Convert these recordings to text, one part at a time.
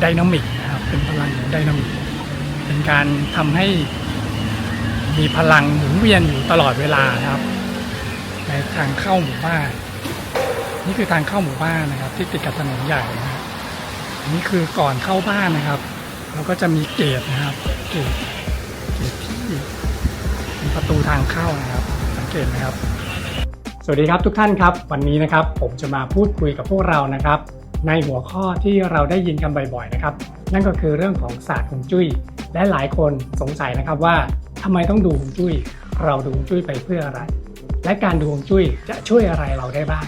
ไดนามิกนะครับเป็นพลังไดนามิกเป็นการทำให้มีพลังหมุนเวียนอยู่ตลอดเวลานะครับ ในทางเข้าหมู่บ้าน นี่คือทางเข้าหมู่บ้านนะครับ ที่ติดกับถนนใหญ่นะครับนนี่คือก่อนเข้าบ้านนะครับเราก็จะมีเกตนะครับ เกตเกตที่เป็นประตูทางเข้านะครับ สังเกตไหมครับ สวัสดีครับทุกท่านครับ วันนี้นะครับผมจะมาพูดคุยกับพวกเรานะครับ ในหัวข้อที่เราได้ยินกันบ่อยๆนะครับ นั่นก็คือเรื่องของศาสตร์ฮวงจุ้ย และหลายคนสงสัยนะครับว่าทำไมต้องดูฮวงจุ้ย เราดูฮวงจุ้ยไปเพื่ออะไร และการดูฮวงจุ้ยจะช่วยอะไรเราได้บ้าง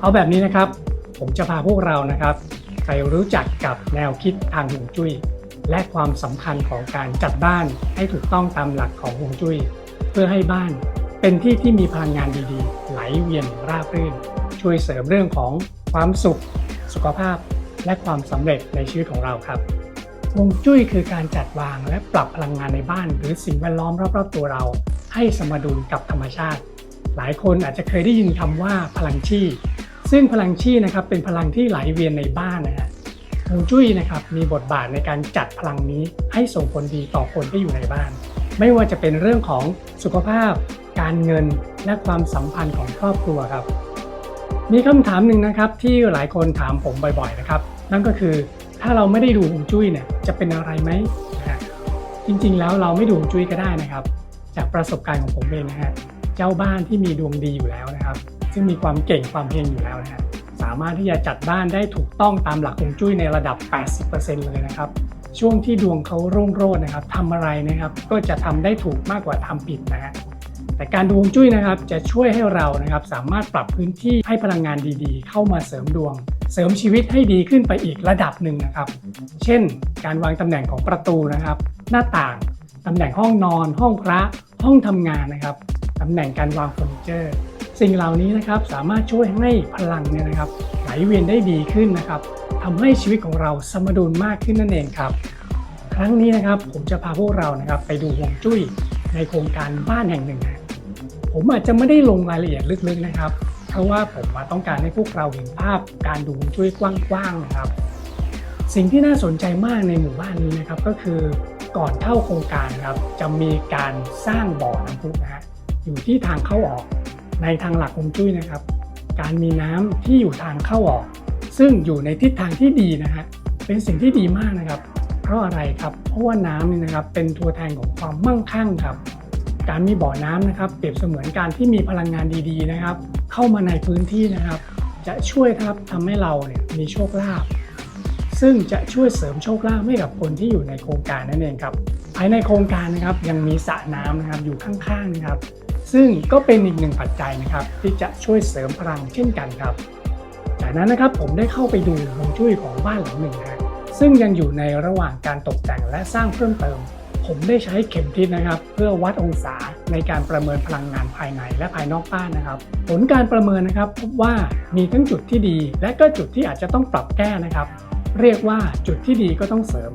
เอาแบบนี้นะครับ ผมจะพาพวกเรานะครับไปรู้จักกับแนวคิดทางฮวงจุ้ย และความสำคัญของการจัดบ้านให้ถูกต้องตามหลักของฮวงจุ้ย เพื่อให้บ้านเป็นที่ที่มีพลังงานดีๆ ไหลเวียนราบรื่น ช่วยเสริมเรื่องของความสุข สุขภาพ และความสำเร็จในชีวิตของเราครับฮวงจุ้ยคือการจัดวางและปรับพลังงานในบ้าน หรือสิ่งแวดล้อมรอบๆตัวเรา ให้สมดุลกับธรรมชาติ หลายคนอาจจะเคยได้ยินคำว่าพลังชีซึ่งพลังชีนะครับเป็นพลังที่ไหลเวียนในบ้านนะฮะฮวงจุ้ยนะครับมีบทบาทในการจัดพลังนี้ให้ส่งผลดีต่อคนที่อยู่ในบ้าน ไม่ว่าจะเป็นเรื่องของสุขภาพ การเงินและความสัมพันธ์ของครอบครัวครับ มีคำถามหนึ่งนะครับที่หลายคนถามผมบ่อยๆนะครับ นั่นก็คือถ้าเราไม่ได้ดูฮวงจุ้ยเนี่ยจะเป็นอะไรไหมนะจริงๆแล้วเราไม่ดูฮวงจุ้ยก็ได้นะครับ จากประสบการณ์ของผมเองนะฮะเจ้าบ้านที่มีดวงดีอยู่แล้วนะครับ ซึ่งมีความเก่งความเพียรอยู่แล้วนะฮะสามารถที่จะจัดบ้านได้ถูกต้องตามหลักฮวงจุ้ยในระดับ 80%เลยนะครับ ช่วงที่ดวงเขารุ่งโรจน์นะครับทำอะไรนะครับ ก็จะทำได้ถูกมากกว่าทำผิดนะฮะ แต่การดูฮวงจุ้ยนะครับจะช่วยให้เรานะครับสามารถปรับพื้นที่ให้พลังงานดีๆ เข้ามาเสริมดวง เสริมชีวิตให้ดีขึ้นไปอีกระดับหนึ่งนะครับ เช่น การวางตำแหน่งของประตูนะครับ หน้าต่างตำแหน่งห้องนอน ห้องพระ ห้องทำงานนะครับตำแหน่งการวางเฟอร์นิเจอร์สิ่งเหล่านี้นะครับสามารถช่วยให้พลังเนี่ยนะครับไหลเวียนได้ดีขึ้นนะครับทำให้ชีวิตของเราสมดุลมากขึ้นนั่นเองครับ ครั้งนี้นะครับผมจะพาพวกเรานะครับไปดูฮวงจุ้ยในโครงการบ้านแห่งหนึ่งนะ ผมอาจจะไม่ได้ลงรายละเอียดลึกๆนะครับ เพราะว่าผมมาต้องการให้พวกเราเห็นภาพการดูฮวงจุ้ยกว้างๆนะครับ สิ่งที่น่าสนใจมากในหมู่บ้านนี้นะครับ ก็คือก่อนเข้าโครงการครับจะมีการสร้างบ่อน้ำพุนะฮะอยู่ที่ทางเข้าออกในทางหลักฮวงจุ้ยนะครับ การมีน้ำที่อยู่ทางเข้าออก ซึ่งอยู่ในทิศทางที่ดีนะฮะเป็นสิ่งที่ดีมากนะครับ เพราะอะไรครับเพราะว่าน้ำนี่นะครับเป็นตัวแทนของความมั่งคั่งครับ การมีบ่อน้ำนะครับเปรียบเสมือนการที่มีพลังงานดีๆนะครับ เข้ามาในพื้นที่นะครับ จะช่วยครับทำให้เราเนี่ยมีโชคลาภซึ่งจะช่วยเสริมโชคลาภให้กับคนที่อยู่ในโครงการนั่นเองครับ ภายในโครงการนะครับยังมีสระน้ำนะครับอยู่ข้างๆนะครับ ซึ่งก็เป็นอีกหนึ่งปัจจัยนะครับ ที่จะช่วยเสริมพลังเช่นกันครับ จากนั้นนะครับผมได้เข้าไปดูฮวงจุ้ยของบ้านหลังหนึ่งนะซึ่งยังอยู่ในระหว่างการตกแต่งและสร้างเพิ่มเติม ผมได้ใช้เข็มทิศนะครับ เพื่อวัดองศาในการประเมินพลังงานภายในและภายนอกบ้านนะครับ ผลการประเมินนะครับพบว่ามีทั้งจุดที่ดี และก็จุดที่อาจจะต้องปรับแก้นะครับ เรียกว่าจุดที่ดีก็ต้องเสริม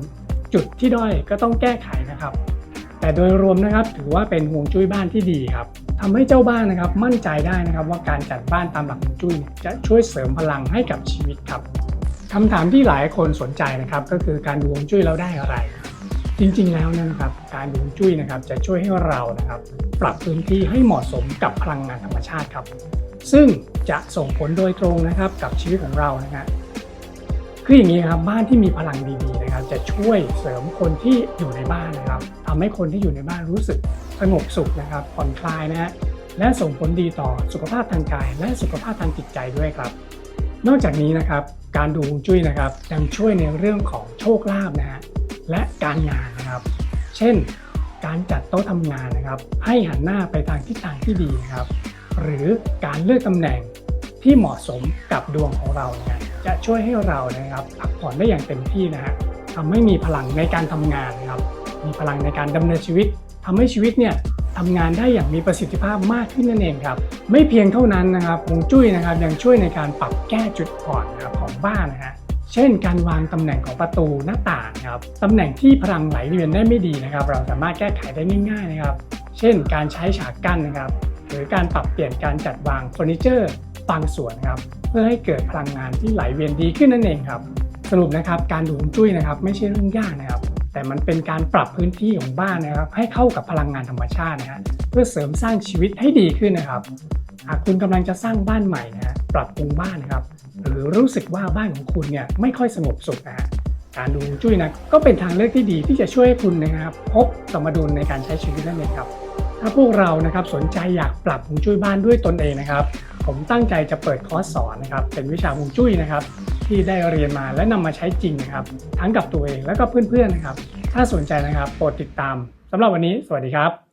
จุดที่ด้อยก็ต้องแก้ไขนะครับ แต่โดยรวมนะครับถือว่าเป็นห่วงจุ้ยบ้านที่ดีครับทำให้เจ้าบ้านนะครับมั่นใจได้นะครับว่าการจัดบ้านตามหลักห่วงจุ้ยจะช่วยเสริมพลังให้กับชีวิตครับคำถามที่หลายคนสนใจนะครับก็คือการดูฮวงจุ้ยแล้วได้อะไร จริงๆแล้วเนยนะครับการดูฮวงจุ้ยนะครับจะช่วยให้เรานะครับปรับพื้นที่ให้เหมาะสมกับพลังงานธรรมชาติครับ ซึ่งจะส่งผลโดยตรงนะครับกับชีวิตของเรานะฮะคืออย่างนี้ครับบ้านที่มีพลังดีๆนะครับ จะช่วยเสริมคนที่อยู่ในบ้านนะครับทำให้คนที่อยู่ในบ้านรู้สึกสงบสุขนะครับผ่อนคลายนะฮะและส่งผลดีต่อสุขภาพทางกาย และสุขภาพทางจิตใจด้วยครับ นอกจากนี้นะครับการดูฮวงจุ้ยนะครับยังช่วยในเรื่องของโชคลาภนะฮะ และการงานนะครับ เช่น การจัดโต๊ะทำงานนะครับ ให้หันหน้าไปทางทิศทางที่ดีนะครับ หรือการเลือกตำแหน่งที่เหมาะสมกับดวงของเราเนี่ยจะช่วยให้เรานะครับพักผ่อนได้อย่างเต็มที่นะฮะทำให้มีพลังในการทำงานนะครับ มีพลังในการดำเนินชีวิตทำให้ชีวิตเนี่ยทำงานได้อย่างมีประสิทธิภาพมากขึ้นนั่นเองครับ ไม่เพียงเท่านั้นนะครับฮวงจุ้ยนะครับยังช่วยในการปรับแก้จุดอ่อนนะครับของบ้านนะฮะ เช่น การวางตำแหน่งของประตูหน้าต่างครับตำแหน่งที่พลังไหลเวียนได้ไม่ดีนะครับ เราสามารถแก้ไขได้ง่ายๆนะครับ เช่น การใช้ฉากกั้นนะครับ หรือการปรับเปลี่ยนการจัดวางเฟอร์นิเจอร์บางส่วนครับ เพื่อให้เกิดพลังงานที่ไหลเวียนดีขึ้นนั่นเองครับ สรุปนะครับการดูฮวงจุ้ยนะครับ ไม่ใช่เรื่องยากนะครับ แต่มันเป็นการปรับพื้นที่ของบ้านนะครับ ให้เข้ากับพลังงานธรรมชาตินะฮะเพื่อเสริมสร้างชีวิตให้ดีขึ้นนะครับหากคุณกำลังจะสร้างบ้านใหม่นะฮะ ปรับปรุงบ้านนะครับ หรือรู้สึกว่าบ้านของคุณเนี่ยไม่ค่อยสงบสุขนะฮะการดูจุ้ยนะก็เป็นทางเลือกที่ดีที่จะช่วยให้คุณนะครับ พบสมดุลในการใช้ชีวิตนั่นเองครับ ถ้าพวกเรานะครับสนใจอยากปรับฮวงจุ้ยบ้านด้วยตนเองนะครับ ผมตั้งใจจะเปิดคอร์สสอนนะครับ เป็นวิชาฮวงจุ้ยนะครับ ที่ได้เรียนมาและนำมาใช้จริงนะครับ ทั้งกับตัวเองและก็เพื่อนๆนะครับ ถ้าสนใจนะครับโปรดติดตามสำหรับวันนี้ สวัสดีครับ